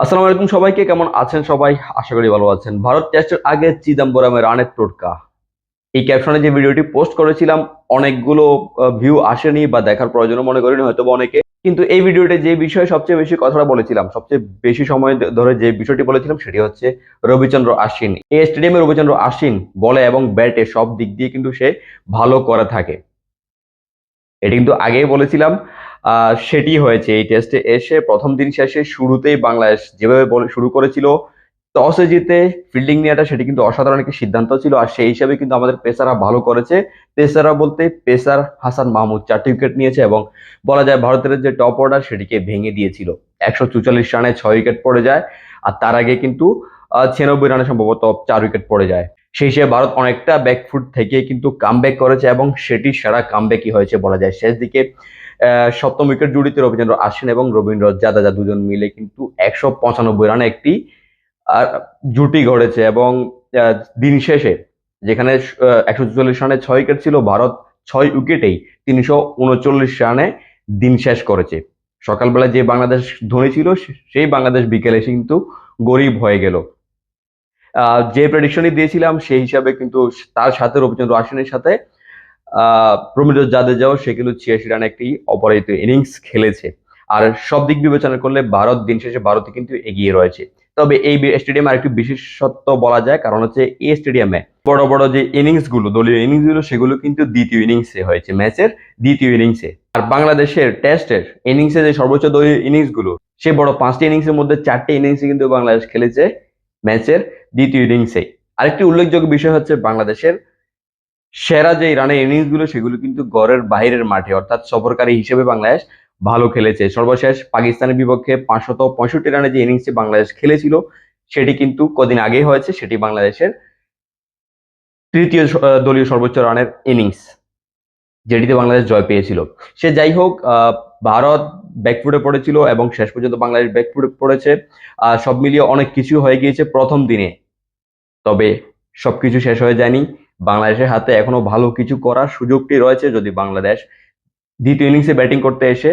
আসসালামু আলাইকুম সবাইকে, কেমন আছেন সবাই? আশা করি ভালো আছেন। ভারত টেস্টের আগে চিদাম্বরমের রানের টোটকা। এই ক্যাপশনে যে ভিডিওটি পোস্ট করেছিলাম, অনেকগুলো ভিউ আসেনি বা দেখার প্রয়োজন মনে করিনি হয়তো অনেকে। কিন্তু এই ভিডিওতে যে বিষয়ে সবচেয়ে বেশি কথাটা বলেছিলাম, সবচেয়ে বেশি সময় ধরে যে বিষয়টি বলেছিলাম, সেটি হচ্ছে রবিচন্দ্র আশ্বিন। এই স্টেডিয়ামে রবিচন্দ্র আশ্বিন বলে এবং ব্যাটে সব দিক দিয়ে কিন্তু সে ভালো করে থাকে। এটি কিন্তু আগেই বলেছিলাম সেটি হয়েছে। এই টেস্টে এসে প্রথম দিন শেষে শুরুতেই বাংলাদেশ যেভাবে শুরু করেছিল, টসে জিতে ফিল্ডিং নেওয়াটা সেটি কিন্তু অসাধারণ একটি সিদ্ধান্ত ছিল। আর সেই হিসাবে কিন্তু আমাদের পেসাররা ভালো করেছে। পেসাররা বলতে পেসার হাসান মাহমুদ চারটি উইকেট নিয়েছে এবং বলা যায় ভারতের যে টপ অর্ডার সেটিকে ভেঙে দিয়েছিল। একশো চুচল্লিশ রানে ছয় উইকেট পড়ে যায়, আর তার আগে কিন্তু ছিয়ানব্বই রানে সম্ভবত চার উইকেট পড়ে যায়। সেই হিসেবে ভারত অনেকটা ব্যাকফুট থেকে কিন্তু কামব্যাক করেছে এবং সেটি সেরা কামব্যাকই হয়েছে বলা যায়। শেষ দিকে সপ্তম উইকেট জুড়িতে রবীন্দ্র আশ্বিন এবং রবীন্দ্র জাদেজা দুজন মিলে কিন্তু একশো পঁচানব্বই রানে একটি জুটি গড়েছে এবং দিন শেষে যেখানে একশো চল্লিশ রানে ছয় উইকেট ছিল, ভারত ছয় উইকেটেই তিনশো উনচল্লিশ রানে দিন শেষ করেছে। সকালবেলা যে বাংলাদেশ ধনী ছিল সেই বাংলাদেশ বিকেলে কিন্তু গরিব হয়ে গেল। যে প্রেডিকশনই দিয়েছিলাম, সেই হিসাবে কিন্তু তার সাথে রবিচন্দ্র আশ্বিনের সাথে রবীন্দ্র জাদেজাও সে কিন্তু ছিয়াশি রান একটি অপরাজিত ইনিংস খেলেছে। আর সব দিক বিবেচনা করলে ভারত দিন শেষে ভারতে কিন্তু এগিয়ে রয়েছে। তবে এই স্টেডিয়ামে আরেকটি বিশেষত্ব বলা যায়, কারণ হচ্ছে এই স্টেডিয়ামে বড় বড় যে ইনিংসগুলো, দলীয় ইনিংসগুলো, সেগুলো কিন্তু দ্বিতীয় ইনিংসে হয়েছে, ম্যাচের দ্বিতীয় ইনিংসে আর বাংলাদেশের টেস্টের ইনিংসে যে সর্বোচ্চ দলীয় ইনিংসগুলো, সে বড় পাঁচটি ইনিংসের মধ্যে চারটি ইনিংসে কিন্তু বাংলাদেশ খেলেছে। ম্যাচের দ্বিতীয় ইনিংসে আরেকটি উল্লেখযোগ্য বিষয় হচ্ছে বাংলাদেশের সেরা যে রানের ইনিংসগুলো সেগুলো কিন্তু গড়ের বাইরের মাঠে, অর্থাৎ সফরকারী হিসেবে বাংলাদেশ ভালো খেলেছে। সর্বশেষ পাকিস্তানের বিপক্ষে পাঁচশত পঁয়ষট্টি রানে যে ইনিংসটি বাংলাদেশ খেলেছিল, সেটি কিন্তু কদিন আগেই হয়েছে, সেটি বাংলাদেশের তৃতীয় দলীয় সর্বোচ্চ রানের ইনিংস, যেটিতে বাংলাদেশ জয় পেয়েছিল। সে যাই হোক ভারত ব্যাকফুটে পড়েছিল এবং শেষ পর্যন্ত বাংলাদেশ ব্যাকফুটে পড়েছে। সব মিলিয়ে অনেক কিছু হয়ে গিয়েছে প্রথম দিনে। তবে সবকিছু শেষ হয়ে যায়নি। বাংলাদেশের হাতে এখনও ভালো কিছু করার সুযোগটি রয়েছে যদি বাংলাদেশ দ্বিতীয় ইনিংসে ব্যাটিং করতে এসে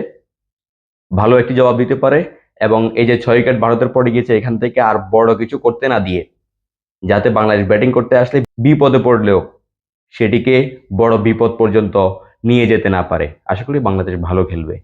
ভালো একটি জবাব দিতে পারে এবং এই যে ছয় উইকেট ভারতের পড়ে গিয়েছে এখান থেকে আর বড় কিছু করতে না দিয়ে, যাতে বাংলাদেশ ব্যাটিং করতে আসলে বিপদে পড়লেও সেটিকে বড় বিপদ পর্যন্ত নিয়ে যেতে না পারে। আশা করি বাংলাদেশ ভালো খেলবে।